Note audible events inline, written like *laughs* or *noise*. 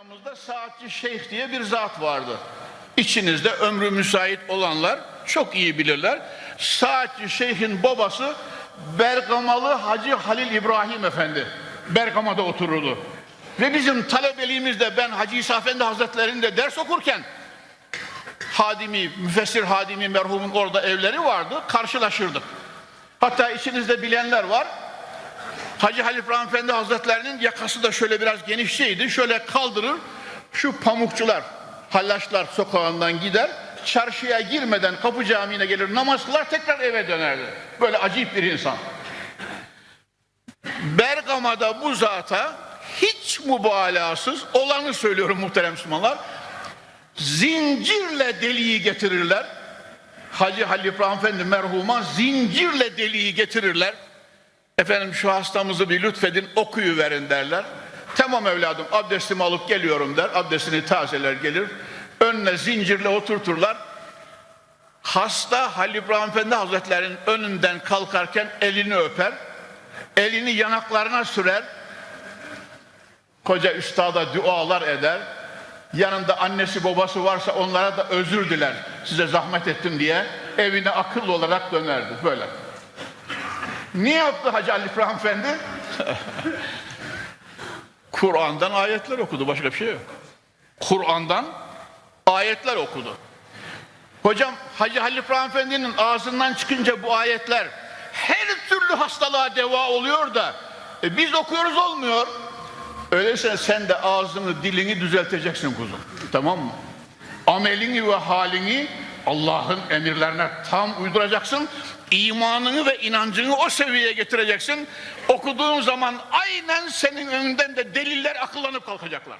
Konya'mızda Saatçi Şeyh diye bir zat vardı. İçinizde ömrü müsait olanlar çok iyi bilirler. Saatçi Şeyh'in babası Bergamalı Hacı Halil İbrahim Efendi. Bergama'da otururdu. Ve bizim talebeliğimizde ben Hacı İsa Efendi Hazretleri'nde ders okurken Hadimi, Müfessir Hadimi merhumun orada evleri vardı. Karşılaşırdık. Hatta içinizde bilenler var. Hacı Halil İbrahim Efendi Hazretlerinin yakası da şöyle biraz genişçeydi. Şöyle kaldırır. Şu pamukçular, hallaçlar sokağından gider. Çarşıya girmeden kapı camiine gelir namaz kılar tekrar eve dönerdi. Böyle acayip bir insan. Bergama'da bu zata hiç mübalağasız olanı söylüyorum muhterem Müslümanlar. Zincirle deliği getirirler. Hacı Halil İbrahim Efendi merhuma zincirle deliği getirirler. Efendim şu hastamızı bir lütfedin okuyu verin derler. Tamam evladım abdestimi alıp geliyorum der. Abdestini tazeler gelir. Önüne zincirle oturturlar. Hasta Halil İbrahim Efendi Hazretleri'nin önünden kalkarken elini öper. Elini yanaklarına sürer. Koca üstada dualar eder. Yanında annesi babası varsa onlara da özür diler. Size zahmet ettim diye evine akıllı olarak dönerdi böyle. Niye yaptı Hacı Ali İbrahim Efendi? *laughs* Kur'an'dan ayetler okudu. Başka bir şey yok. Kur'an'dan ayetler okudu. Hocam Hacı Halil İbrahim Efendi'nin ağzından çıkınca bu ayetler her türlü hastalığa deva oluyor da e, biz okuyoruz olmuyor. Öyleyse sen de ağzını dilini düzelteceksin kuzum. Tamam mı? Amelini ve halini Allah'ın emirlerine tam uyduracaksın. İmanını ve inancını o seviyeye getireceksin. Okuduğun zaman aynen senin önünden de deliller akıllanıp kalkacaklar.